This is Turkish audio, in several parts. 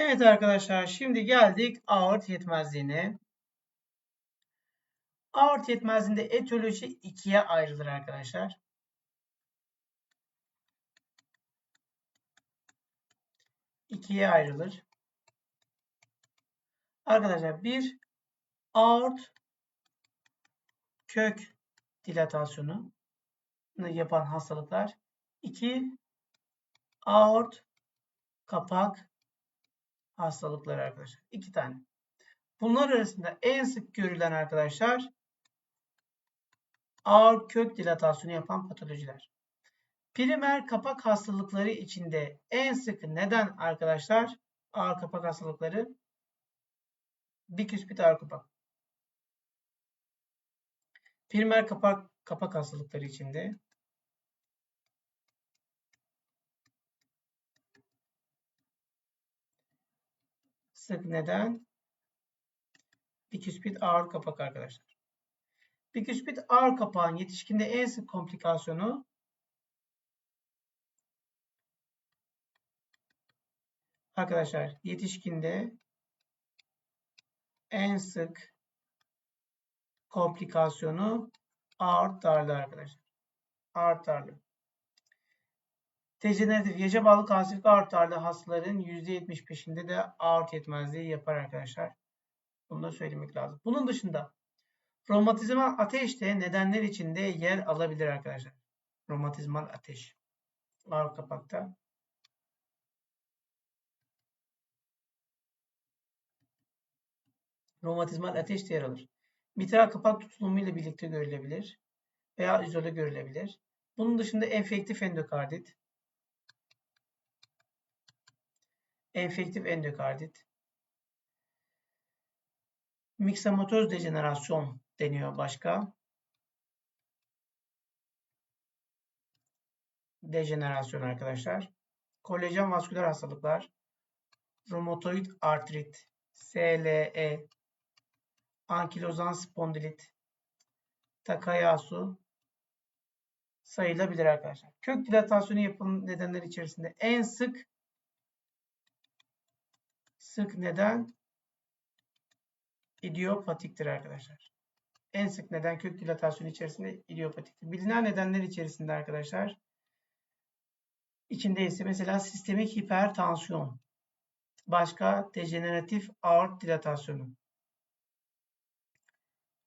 Evet arkadaşlar şimdi geldik aort yetmezliğine. Aort yetmezliğinde etiyoloji ikiye ayrılır arkadaşlar. İkiye ayrılır. Arkadaşlar bir aort kök dilatasyonu yapan hastalıklar. 2 aort kapak hastalıkları arkadaşlar. İki tane. Bunlar arasında en sık görülen arkadaşlar ağır kök dilatasyonu yapan patolojiler. Primer kapak hastalıkları içinde en sık neden arkadaşlar ağır kapak hastalıkları? Biküspit ağır kapak. Primer kapak kapak hastalıkları içinde sık neden biküspit ağır kapak arkadaşlar. Biküspit ağır kapağın yetişkinde en sık komplikasyonu arkadaşlar yetişkinde en sık komplikasyonu ağır darlı arkadaşlar. Ağır darlı. Dejeneratif yaca bağlı kanser ağır darlı hastaların %75'inde de ağır yetmezliği yapar arkadaşlar. Bunu da söylemek lazım. Bunun dışında romatizmal ateş de nedenler içinde yer alabilir arkadaşlar. Romatizmal ateş. Ağır kapakta. Romatizmal ateş de yer alır. Mitral kapak tutulumu ile birlikte görülebilir veya izole görülebilir. Bunun dışında enfektif endokardit, enfektif endokardit, miksamatoz dejenerasyon deniyor başka. Dejenerasyon arkadaşlar. Kolajen vasküler hastalıklar, romatoid artrit, SLE, ankilozan spondilit, Takayasu sayılabilir arkadaşlar. Kök dilatasyonu yapılan nedenler içerisinde en sık sık neden idiopatiktir arkadaşlar. En sık neden kök dilatasyonu içerisinde idiopatiktir. Bilinen nedenler içerisinde arkadaşlar içinde ise mesela sistemik hipertansiyon, başka dejeneratif aort dilatasyonu,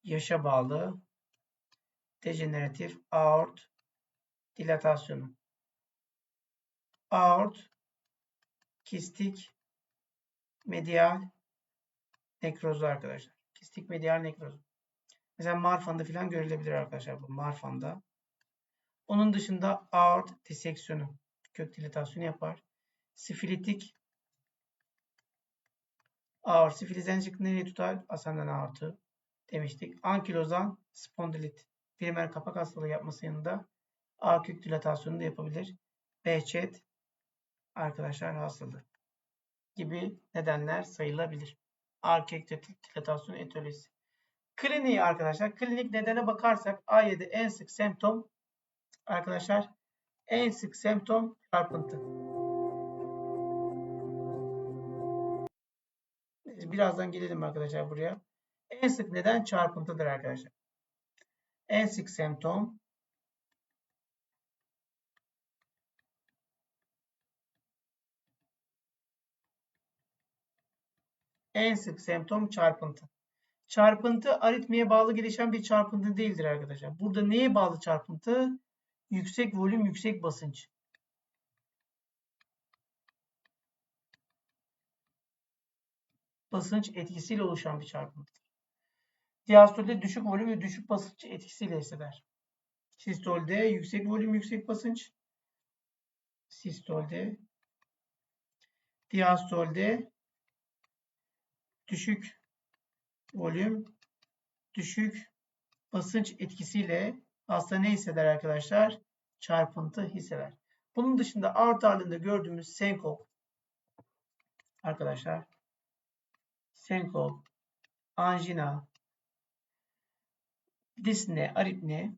yaşa bağlı dejeneratif aort dilatasyonu, aort kistik medial nekrozu arkadaşlar. Kistik medial nekrozu. Mesela Marfan'da falan görülebilir arkadaşlar bu Marfan'da. Onun dışında aort diseksiyonu, kök dilatasyonu yapar. Sifilitik aort, sifilizden çıktı nereye tutar? Ascendant aortu demiştik. Ankilozan spondilit, primer kapak hastalığı yapması yanında A kök dilatasyonu da yapabilir. Behçet arkadaşlar hastalığı gibi nedenler sayılabilir. Arkektatik dilatasyon etolojisi. Kliniği arkadaşlar. Klinik nedene bakarsak A7 en sık semptom arkadaşlar en sık semptom çarpıntı. Birazdan gelelim arkadaşlar buraya. En sık neden çarpıntıdır arkadaşlar. En sık semptom En sık semptom çarpıntı. Çarpıntı aritmiye bağlı gelişen bir çarpıntı değildir arkadaşlar. Burada neye bağlı çarpıntı? Yüksek volüm, yüksek basınç. Basınç etkisiyle oluşan bir çarpıntıdır. Diastolde düşük volüm ve düşük basınç etkisiyle hisseder. Sistolde yüksek volüm, yüksek basınç. Sistolde. Diastolde düşük volüm, düşük basınç etkisiyle hasta ne hisseder arkadaşlar? Çarpıntı hisseder. Bunun dışında art halinde gördüğümüz senkop arkadaşlar senkop, anjina, disne, aritne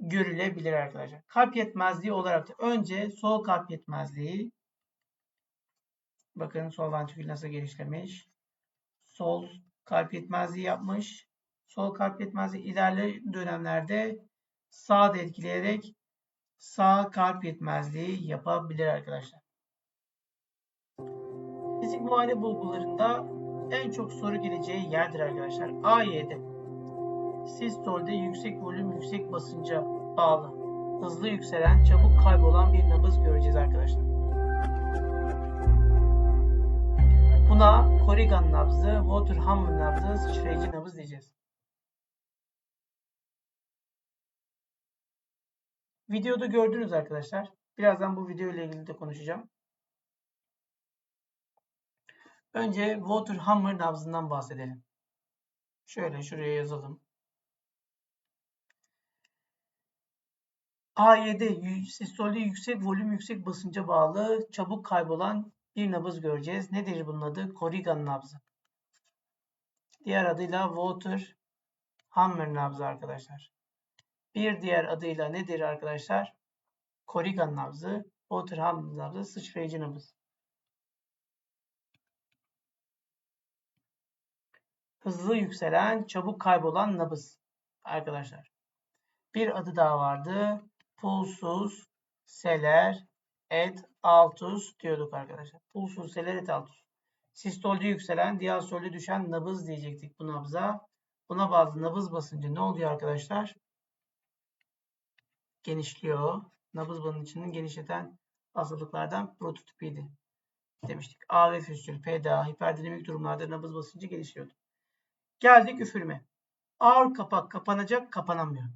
görülebilir arkadaşlar. Kalp yetmezliği olarak da önce sol kalp yetmezliği Bakın sol ventrikül nasıl genişlemiş. Sol kalp yetmezliği yapmış. Sol kalp yetmezliği ilerleyen dönemlerde sağ da etkileyerek sağ kalp yetmezliği yapabilir arkadaşlar. Fizik muayene bulgularında en çok soru geleceği yerdir arkadaşlar. A7. Sistolde yüksek volüm, yüksek basınca bağlı. Hızlı yükselen, çabuk kaybolan bir nabız göreceğiz arkadaşlar. Buna Corrigan nabzı, Waterham nabzı, sıçrayıcı nabız diyeceğiz. Videoda gördünüz arkadaşlar. Birazdan bu video ile ilgili de konuşacağım. Önce Waterhammer nabzından bahsedelim. Şöyle şuraya yazalım. A7 sistolde yüksek volüm yüksek basınca bağlı çabuk kaybolan bir nabız göreceğiz. Nedir bunun adı? Corrigan nabzı. Diğer adıyla Water Hammer nabzı arkadaşlar. Bir diğer adıyla nedir arkadaşlar? Corrigan nabzı, Water Hammer nabzı, sıçrayıcı nabız. Hızlı yükselen, çabuk kaybolan nabız arkadaşlar. Bir adı daha vardı. Pulsus, seler, et, altus diyorduk arkadaşlar. Pulsus, seler, et, altus. Sistolde yükselen, diastolde düşen nabız diyecektik bu nabza. Buna bağlı nabız basıncı ne oluyor arkadaşlar? Genişliyor. Nabız banının içini genişleten hastalıklardan prototipiydi demiştik. A ve füstül, PDA, hiperdinamik durumlarda nabız basıncı genişliyordu. Geldik üfürme. Ağır kapak kapanacak, kapanamıyor.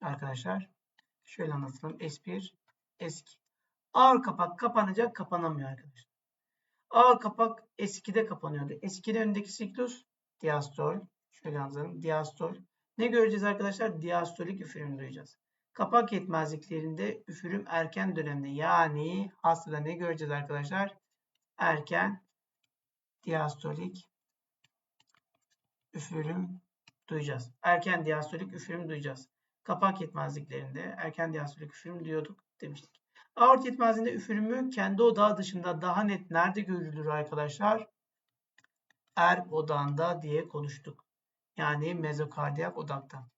Arkadaşlar şöyle anlatalım. S1, S2. Ağır kapak kapanacak, kapanamıyor arkadaşlar. Ağır kapak S2'de kapanıyordu. S2'de öndeki siklus diastol. Şöyle anlatalım. Diastol. Ne göreceğiz arkadaşlar? Diastolik üfürüm duyacağız. Kapak yetmezliklerinde üfürüm erken dönemde yani hastada ne göreceğiz arkadaşlar? Erken diastolik üfürüm duyacağız. Erken diastolik üfürüm duyacağız. Kapak yetmezliklerinde erken diastolik üfürüm duyuyorduk demiştik. Aort yetmezliğinde üfürümü kendi odağı dışında daha net nerede görülür arkadaşlar? Erb odağında diye konuştuk. Yani mezokardiyak odakta.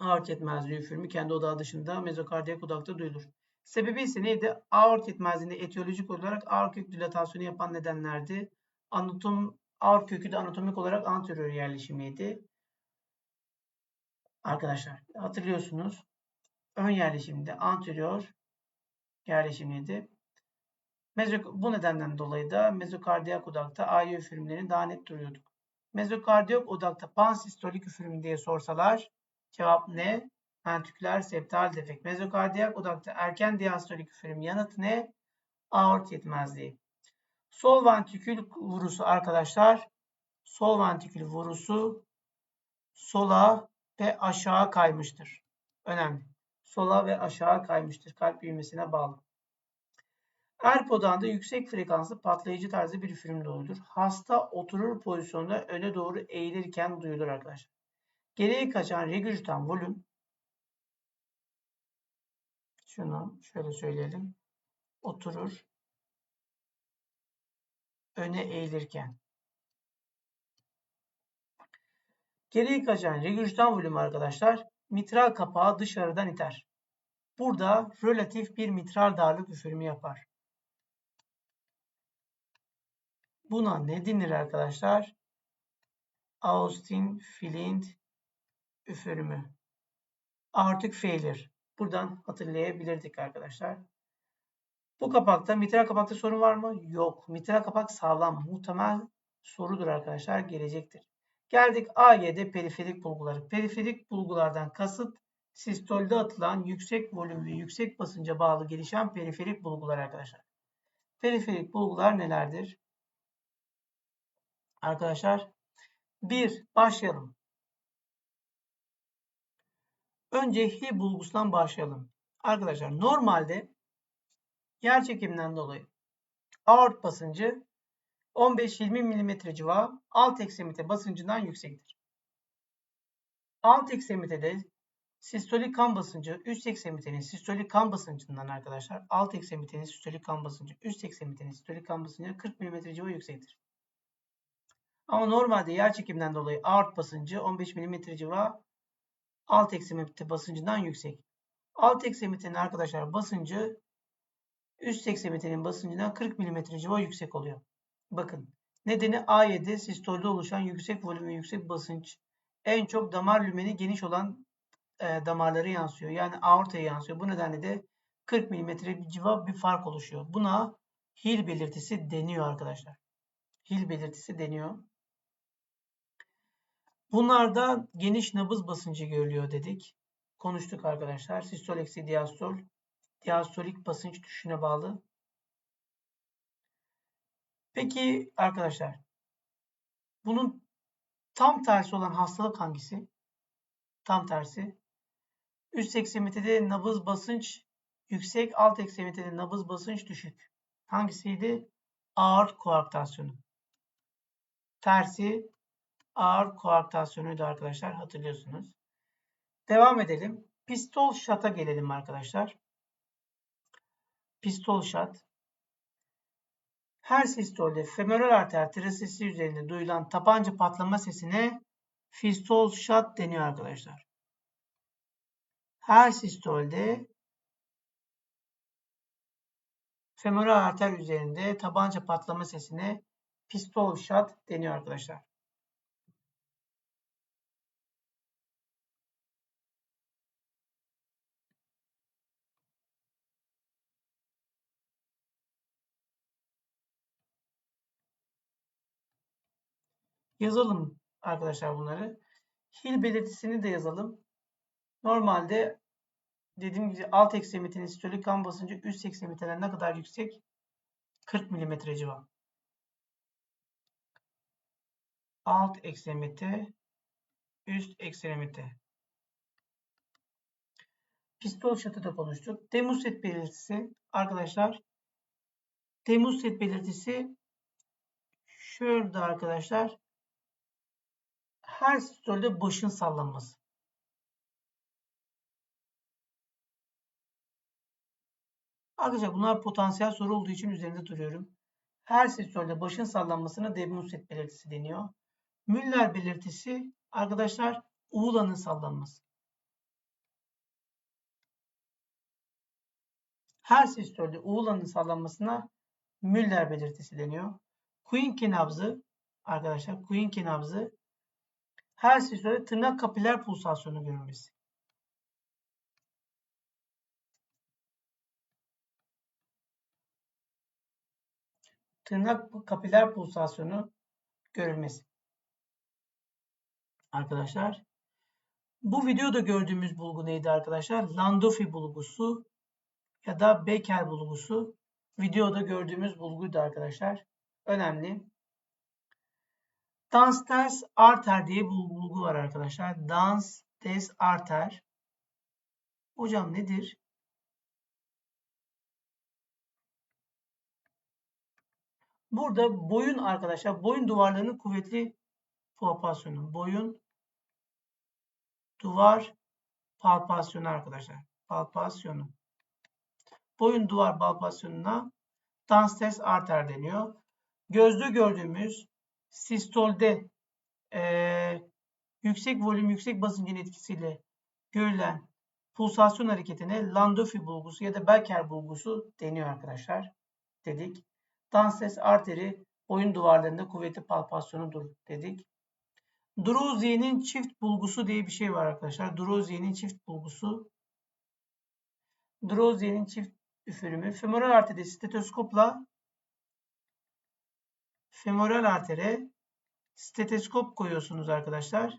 Aort yetmezliği üfürümü kendi odağı dışında mezokardiyak odakta duyulur. Sebebi ise neydi? Aort yetmezliğinde etiyolojik olarak ağır kök dilatasyonu yapan nedenlerdi. Anatom, ağır kökü de anatomik olarak anterior yerleşimiydi. Arkadaşlar hatırlıyorsunuz. Ön yerleşimde anterior yerleşimiydi. Mezok bu nedenden dolayı da mezokardiyak odakta AY üfürümlerini daha net duruyorduk. Mezokardiyak odakta pansistolik üfürüm diye sorsalar cevap ne? Ventriküler septal defekt. Mezokardiyak odakta erken diastolik üfürüm yanıt ne? Aort yetmezliği. Sol ventrikül vurusu arkadaşlar. Sol ventrikül vurusu sola ve aşağı kaymıştır. Önemli. Sola ve aşağı kaymıştır. Kalp büyümesine bağlı. Erp odağında yüksek frekanslı patlayıcı tarzı bir üfürüm duyulur. Hasta oturur pozisyonda öne doğru eğilirken duyulur arkadaşlar. Geriye kaçan regürjitan volüm şunu şöyle söyleyelim. Oturur öne eğilirken. Geriye kaçan regürjitan volümü arkadaşlar mitral kapağı dışarıdan iter. Burada relatif bir mitral darlık üfürümü yapar. Buna ne denir arkadaşlar? Austin Flint üfürümü. Aortic failure. Buradan hatırlayabilirdik arkadaşlar. Bu kapakta mitral kapakta sorun var mı? Yok. Mitral kapak sağlam. Muhtemel sorudur arkadaşlar. Gelecektir. Geldik A7 periferik bulguları. Periferik bulgulardan kasıt sistolde atılan yüksek volüm ve yüksek basınca bağlı gelişen periferik bulgular arkadaşlar. Periferik bulgular nelerdir? Arkadaşlar bir başlayalım. Önce Hi bulgusundan başlayalım. Arkadaşlar normalde yer çekiminden dolayı aort basıncı 15-20 mm civarı alt ekstremite basıncından yüksektir. Alt ekstremitede Sistolik kan basıncı üst eksemitenin sistolik kan basıncından arkadaşlar alt eksemitenin sistolik kan basıncı üst eksemitenin sistolik kan basıncı 40 mm civarı yüksektir. Ama normalde yer çekiminden dolayı aort basıncı 15 mm civarı alt eksemite basıncından yüksek. Alt eksemitenin arkadaşlar basıncı üst eksemitenin basıncından 40 mm civarı yüksek oluyor. Bakın nedeni A7 sistolde oluşan yüksek volüm ve yüksek basınç en çok damar lümeni geniş olan e, damarları yansıyor. Yani aortaya yansıyor. Bu nedenle de 40 mm civa bir fark oluşuyor. Buna Hill belirtisi deniyor arkadaşlar. Hill belirtisi deniyor. Bunlarda geniş nabız basıncı görülüyor dedik. Konuştuk arkadaşlar. Sistol eksi diastol. Diastolik basınç düşüşüne bağlı. Peki arkadaşlar. Bunun tam tersi olan hastalık hangisi? Tam tersi. Üst eksemitede nabız basınç yüksek, alt eksemitede nabız basınç düşük. Hangisiydi? Ağır koaktasyonu. Tersi ağır koaktasyonuydu arkadaşlar hatırlıyorsunuz. Devam edelim. Pistol şata gelelim arkadaşlar. Pistol şat. Her sistolde femoral arter trasesi üzerinde duyulan tabanca patlama sesine pistol şat deniyor arkadaşlar. Her sistolde femoral arter üzerinde tabanca patlama sesine pistol şat deniyor arkadaşlar. Yazalım arkadaşlar bunları. Hil belirtisini de yazalım. Normalde dediğim gibi alt eksemitinin sistolik kan basıncı üst eksemiteden ne kadar yüksek? 40 mm civarı. Alt eksemite, üst eksemite. Pistol şatı da konuştuk. Demuset belirtisi arkadaşlar. Demuset belirtisi şurada arkadaşlar. Her sistolde başın sallanması. Arkadaşlar bunlar potansiyel soru olduğu için üzerinde duruyorum. Her sistolde başın sallanmasına Demuset belirtisi deniyor. Müller belirtisi arkadaşlar uğulanın sallanması. Her sistolde uğulanın sallanmasına Müller belirtisi deniyor. Quincke nabzı arkadaşlar Quincke nabzı her sistolde tırnak kapiler pulsasyonu görülmesi. tırnak kapiler pulsasyonu görülmesi. Arkadaşlar bu videoda gördüğümüz bulgu neydi arkadaşlar? Landolfi bulgusu ya da Becker bulgusu videoda gördüğümüz bulguydu arkadaşlar. Önemli. Dans des arter diye bir bulgu var arkadaşlar. Dans des arter. Hocam nedir? Burada boyun arkadaşlar boyun duvarlarının kuvvetli palpasyonu. Boyun duvar palpasyonu arkadaşlar. Palpasyonu. Boyun duvar palpasyonuna danses arter deniyor. Gözde gördüğümüz sistolde e, yüksek volüm, yüksek basıncın etkisiyle görülen pulsasyon hareketine Landolfi bulgusu ya da Becker bulgusu deniyor arkadaşlar. Dedik. Danses arteri boyun duvarlarında kuvvetli palpasyonudur dedik. Drozier'in çift bulgusu diye bir şey var arkadaşlar. Drozier'in çift bulgusu. Drozier'in çift üfürümü. Femoral arterde stetoskopla femoral artere steteskop koyuyorsunuz arkadaşlar.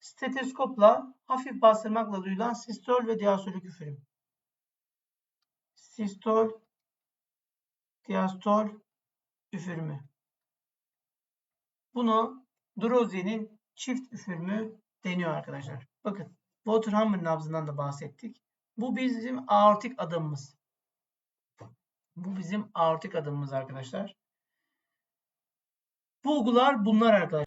Steteskopla hafif bastırmakla duyulan sistol ve diastolik üfürüm. Sistol diastol üfürümü. Bunu Drozier'in çift üfürümü deniyor arkadaşlar. Bakın Waterhammer nabzından da bahsettik. Bu bizim aortik adımımız. Bu bizim aortik adımımız arkadaşlar. Bulgular bunlar arkadaşlar.